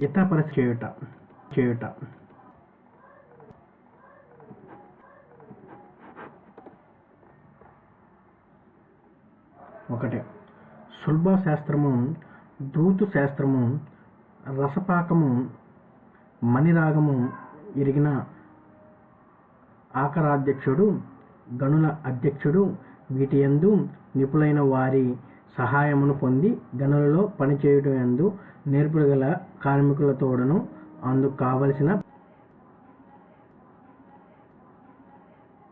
హితపరచ చేయుట చేయుట. ఒకటి. సుల్భ శాస్త్రము దూతు శాస్త్రము రసపాకము మణిరాగము ఇరిగిన ఆకరాధ్యక్షుడు గణుల అధ్యక్షుడు వీటి యందు నిపుణులైన వారి సహాయమును పొంది గనులలో పనిచేయుట యందు నేర్పుడు గల కార్మికుల తోడను అందుకు కావలసిన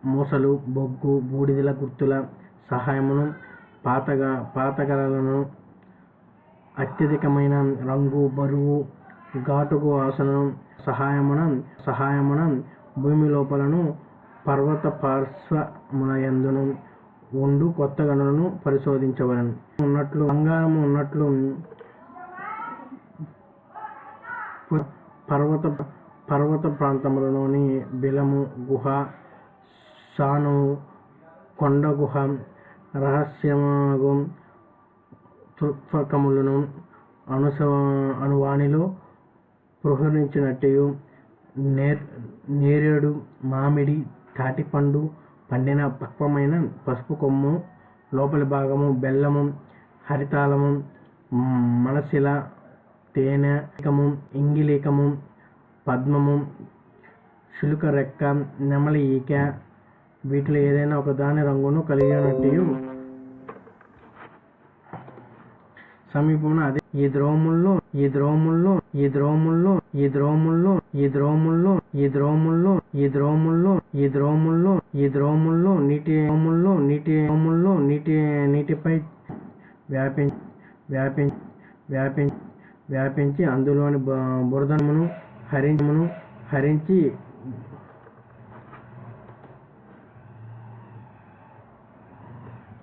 మూసలు బొగ్గు బూడిదల గుర్తుల సహాయమును పాతగా పాతగలను అత్యధికమైన రంగు బరువు ఘాటుకు ఆసనం సహాయమున సహాయమున భూమి లోపలను పర్వత పార్శ్వములయందును ఉండు కొత్త గణనను పరిశోధించవలను. ఉన్నట్లు బంగారం ఉన్నట్లు పర్వత పర్వత ప్రాంతంలోని బిలము గుహ సాను కొండ గుహ రహస్యమగు తృత్వకములను అనుస అనువాణిలో ప్రహరించినట్టు నేర్ నేరేడు మామిడి తాటిపండు పండిన పక్వమైన పసుపు కొమ్ము లోపలి భాగము బెల్లము హరితాళము మ్, తేనె ఇకము ఇంగిలికము పద్మము శులుక రెక్క నెమలి ఈక వీటిలో ఏదైనా ఒక దాని రంగును కలిగినట్టు సమీపమున అదే ఈ ద్రోముల్లో ఈ ద్రోముల్లో ఈ ద్రోముల్లో ఈ ద్రోముల్లో ఈ ద్రోముల్లో ఈ ద్రోముల్లో ఈ ద్రోముల్లో ఈ ద్రోముల్లో ఈ ద్రోముల్లో నీటి ద్రోముల్లో నీటి ద్రోముల్లో నీటి నీటిపై వ్యాపించి వ్యాపించి వ్యాపించి వ్యాపించి అందులోని బు- బురదమును హరించమును హరించి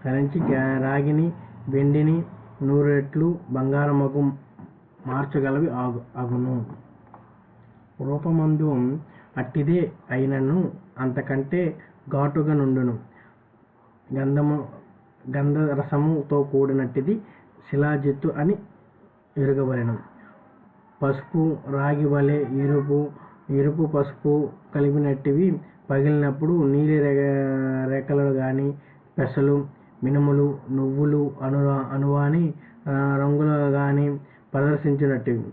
హరించి రాగిని వెండిని నూరెట్లు బంగారముకు బంగారమగు మార్చగలవి ఆగు అగును. రూపమందు అట్టిదే అయినను అంతకంటే ఘాటుగా నుండును. గంధము గంధరసముతో కూడినట్టిది శిలాజిత్తు అని ఎరుగవలెను పసుపు రాగి వలె ఎరుపు ఎరుపు పసుపు కలిపినట్టివి పగిలినప్పుడు నీలి రేఖలు కానీ పెసలు మినుములు నువ్వులు అను అనువాని రంగులు కానీ ప్రదర్శించినట్టివి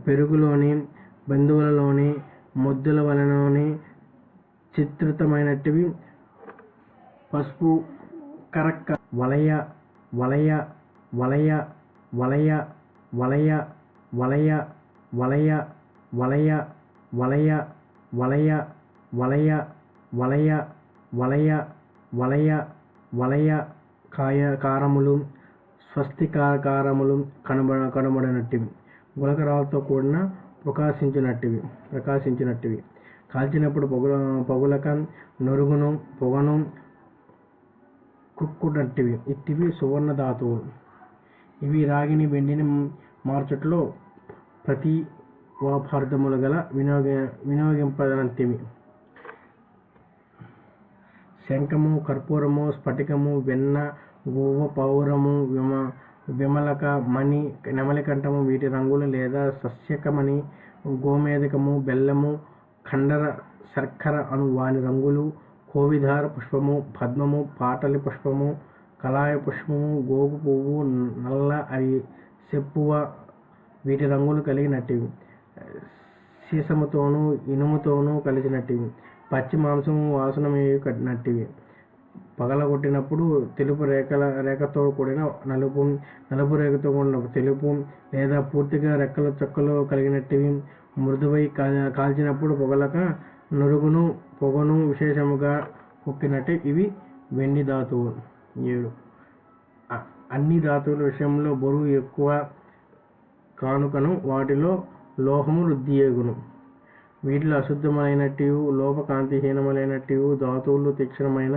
పెరుగులోని బంధువులలోని ముద్దుల వలనలోని చిత్రితమైనటివి పసుపు కరక్క వలయ వలయ వలయ వలయ వలయ వలయ వలయ వలయ వలయ వలయ వలయ వలయ వలయ వలయ వలయ కాయ కారములు స్వస్తికారములు కనబడ కనబడినట్టివి. గులకరాలతో కూడిన ప్రకాశించినట్టివి ప్రకాశించినట్టివి. కాల్చినప్పుడు పొగుల పొగులక నొరుగును పొగను కుక్కునట్టివి ఇట్టివి సువర్ణ ధాతువులు ఇవి రాగిని వెండిని మార్చట్లో ప్రతి వాపార్థములు గల వినియోగ వినియోగింపనంతివి శంఖము కర్పూరము స్ఫటికము వెన్న గువ్వ పౌరము విమ విమలక మణి నెమలికంఠము వీటి రంగులు లేదా సస్యకమణి గోమేదకము బెల్లము ఖండర శర్కర అను వాని రంగులు కోవిధార పుష్పము పద్మము పాటలి పుష్పము కలాయ పుష్పము గోగు పువ్వు నల్ల అవి సెప్పువ వీటి రంగులు కలిగినట్టివి. సీసముతోనూ ఇనుముతోనూ కలిసినట్టివి. పచ్చి మాంసము వాసన కట్టినట్టివి. పగలగొట్టినప్పుడు తెలుపు రేఖల రేఖతో కూడిన నలుపు నలుపు రేఖతో కూడిన తెలుపు లేదా పూర్తిగా రెక్కలు చుక్కలు కలిగినట్టివి. మృదువై కాల్చినప్పుడు పొగలక నురుగును పొగను విశేషముగా కుక్కినట్టు ఇవి వెండి ధాతువు. ఏడు. అన్ని ధాతువుల విషయంలో బరువు ఎక్కువ కానుకను వాటిలో లోహము వృద్ధి ఏగును వీటిలో అశుద్ధమైనట్టు లోపకాంతిహీనములైనట్టు ధాతువులు తీక్షణమైన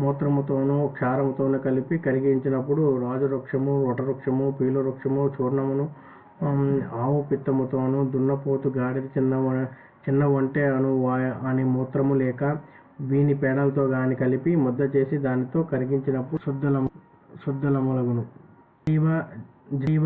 మూత్రముతోనూ క్షారముతోనూ కలిపి కరిగించినప్పుడు రాజవృక్షము వటవృక్షము పీలవృక్షము చూర్ణమును ఆవు పిత్తముతోనూ దున్నపోతు గాడిద చిన్న చిన్న వంటె అను అని మూత్రము లేక వీని పేడలతో గాని కలిపి ముద్ద చేసి దానితో కరిగించినప్పుడు శుద్ధలము శుద్ధలములగును. జీవ జీవ